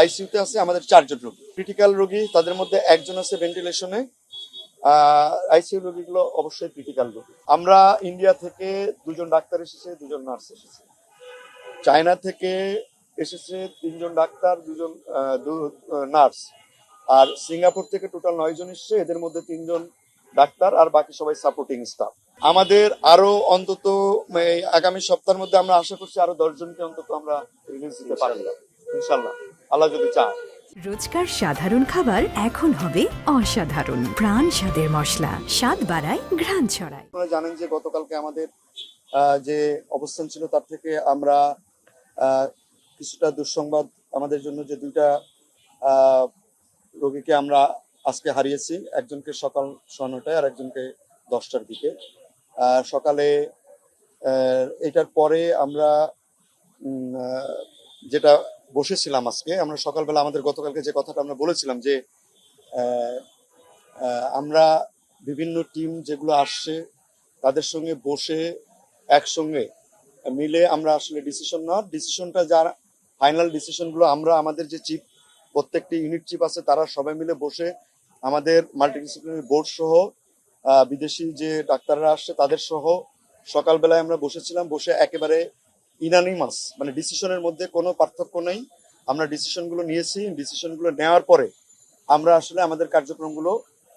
আইসিইউতে আছে, আমাদের চারজন রোগী। ক্রিটিক্যাল রোগী, তাদের মধ্যে একজন আছে ভেন্টিলেশনে আইসিইউ রোগীগুলো অবশ্যই ক্রিটিক্যাল রোগী। আমরা ইন্ডিয়া থেকে দুজন ডাক্তার এসেছে, দুজন নার্স এসেছে। চায়না থেকে এসেছে তিনজন ডাক্তার, দুজন নার্স আর সিঙ্গাপুর থেকে টোটাল নয় জন এসেছে, এদের মধ্যে তিনজন ডাক্তার আর বাকি সবাই সাপোর্টিং স্টাফ আমাদের আরও অন্তত আগামী সপ্তাহের মধ্যে আমরা আশা করছি আরও দশ জনকে অন্তত আমরা রিলিজ দিতে ইনশাল্লাহ। আল্লাহ যদি চায় রোজকার সাধারণ খাবার এখন হবে অসাধারণ। প্রাণ স্বাদের মশলা স্বাদ বাড়ায় ঘ্রাণ ছড়ায়। আপনারা জানেন যে গতকালকে আমাদের যে অবস্থান ছিল তার থেকে আমরা কিছুটা দুঃসংবাদ আমাদের জন্য যে দুইটা রোগীকে আমরা আজকে হারিয়েছি। একজনকে সকাল সোয়া নটায় আর একজনকে দশটার দিকে। সকালে এটার পরে আমরা যেটা বসেছিলাম আজকে। আমরা সকালবেলা আমাদের গতকালকে যে কথাটা আমরা বলেছিলাম যে আমরা বিভিন্ন টিম যেগুলো আসছে, তাদের সঙ্গে বসে একসঙ্গে মিলে আমরা আসলে ডিসিশন নেওয়ার। ডিসিশনটা যার ফাইনাল ডিসিশনগুলো আমরা, আমাদের যে চিফ প্রত্যেকটি ইউনিট চিফ আছে, তারা সবাই মিলে বসে আমাদের মাল্টিডিসিপ্লিনারি বোর্ড সহ বিদেশি যে ডাক্তাররা আসছে তাদের সহ সকালবেলায় আমরা বসেছিলাম। বসে একেবারে ইনানিমাস মানে ডিসিশনের মধ্যে কোনো পার্থক্য নেই। আমরা ডিসিশনগুলো নিয়েছি ডিসিশনগুলো নেওয়ার পরে আমরা আসলে আমাদের কার্যক্রমগুলো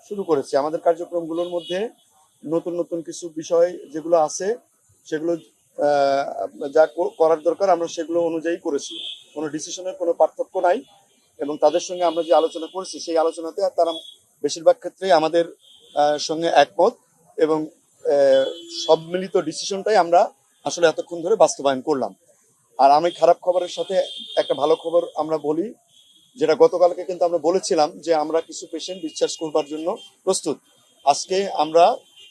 শুরু করেছি। আমাদের কার্যক্রমগুলোর মধ্যে নতুন নতুন কিছু বিষয় যেগুলো আছে, সেগুলো যা করার দরকার, আমরা সেগুলো অনুযায়ী করেছি। কোনো ডিসিশনের কোনো পার্থক্য নাই এবং তাদের সঙ্গে আমরা যে আলোচনা করেছি, সেই আলোচনাতে তারা বেশিরভাগ ক্ষেত্রে আমাদের সঙ্গে একমত এবং সব মিলিত ডিসিশনটাই আমরা আসলে এতক্ষণ ধরে বাস্তবায়ন করলাম। আর আমি খারাপ খবরের সাথে একটা ভালো খবর আমরা বলি যেটা গতকালকে কিন্তু আমরা বলেছিলাম যে আমরা কিছু পেশেন্ট ডিসচার্জ করবার জন্য প্রস্তুত। আজকে আমরা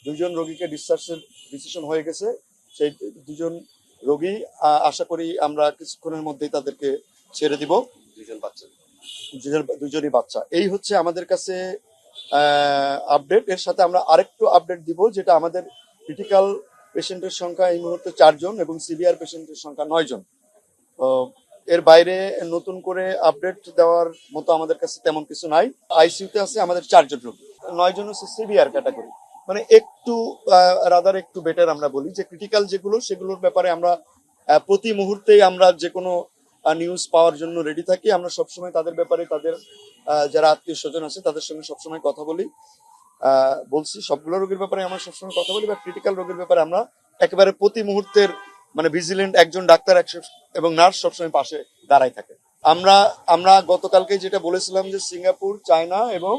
দুজন রোগীকে ডিসচার্জের ডিসিশন হয়ে গেছে। সেই দুজন রোগী আশা করি আমরা কিছুক্ষণের মধ্যেই তাদেরকে ছেড়ে দিব। দুজন বাচ্চা। দুজনই বাচ্চা। এই হচ্ছে আমাদের কাছে আপডেট এর সাথে আমরা আরেকটু আপডেট দিব যেটা আমাদের ক্রিটিক্যাল পেশেন্টের সংখ্যা এই মুহূর্তে চারজন এবং সিভিয়ার পেশেন্টের সংখ্যা নয় জন এর বাইরে নতুন করে আপডেট দেওয়ার মতো আমাদের কাছে তেমন কিছু নাই। আইসিইউতে আছে আমাদের চারজন রোগী। নয় জন হচ্ছে সিভিয়ার ক্যাটাগরি। মানে একটু রাদার একটু বেটার আমরা বলি যে ক্রিটিক্যাল যেগুলো, সেগুলোর ব্যাপারে আমরা প্রতি মুহূর্তেই আমরা যে কোনো নিউজ পাওয়ার জন্য রেডি থাকি। আমরা সবসময় তাদের ব্যাপারে তাদের যারা আত্মীয় স্বজন আছে তাদের সঙ্গে সবসময় কথা বলি। বলছি সবগুলো রোগের ব্যাপারে আমরা সবসময় কথা বলি বা ক্রিটিক্যাল রোগের ব্যাপারে আমরা একেবারে প্রতি মুহূর্তের মানে ভিজিলেন্ট একজন ডাক্তার একশো- এবং নার্স সবসময় পাশে দাঁড়াই থাকে। আমরা আমরা গতকালকে যেটা বলেছিলাম যে সিঙ্গাপুর চায়না এবং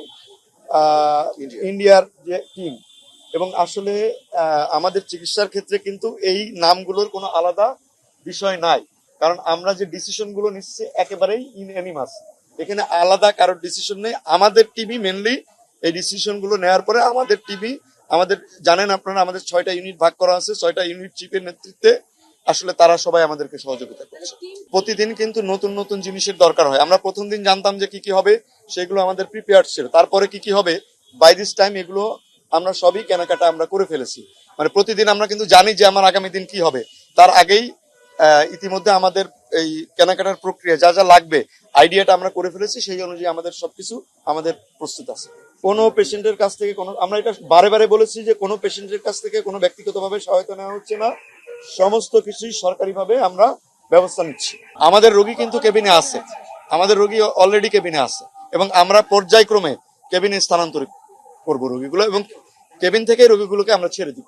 ইন্ডিয়ার যে টিম এবং আসলে আমাদের চিকিৎসার ক্ষেত্রে কিন্তু এই নামগুলোর কোনো আলাদা বিষয় নাই। কারণ আমরা যে ডিসিশনগুলো নিচ্ছি একেবারেই ইন এনিমাস এখানে আলাদা কারোর ডিসিশন নেই। আমাদের টিমই মেনলি এই ডিসিশনগুলো নেওয়ার পরে আমাদের টিভি আমাদের, জানেন আপনারা, আমাদের ছয়টা ইউনিট ভাগ করা আছে, ছয়টা ইউনিট চিফের নেতৃত্বে আসলে তারা সবাই আমাদেরকে সহযোগিতা করছে। প্রতিদিন কিন্তু নতুন নতুন জিনিসের দরকার হয়। আমরা প্রথম দিন জানতাম যে কি কি হবে, সেগুলো আমাদের প্রিপেয়ার ছিল। তারপরে কি কি হবে বাই দিস টাইম এগুলো আমরা সবই কেনাকাটা আমরা করে ফেলেছি। মানে প্রতিদিন আমরা কিন্তু জানি যে আমার আগামী দিন কি হবে। তার আগেই ইতিমধ্যে আমাদের এই কেনাকাটার প্রক্রিয়া যা যা লাগবে আইডিয়াটা আমরা করে ফেলেছি, সেই অনুযায়ী আমাদের সবকিছু আমাদের প্রস্তুত আছে। কোনো পেশেন্টের কাছ থেকে কোনো আমরা এটা বারে বারে বলেছি যে কোনো পেশেন্টের কাছ থেকে কোনো ব্যক্তিগতভাবে সহায়তা নেওয়া হচ্ছে না। সমস্ত কিছুই সরকারিভাবে আমরা ব্যবস্থা নিচ্ছি। আমাদের রোগী কিন্তু কেবিনে আছে। আমাদের রোগী অলরেডি কেবিনে আছে। এবং আমরা পর্যায়ক্রমে কেবিনে স্থানান্তরিত করব রোগীগুলো এবং কেবিন থেকে রোগীগুলোকে আমরা ছেড়ে দিব।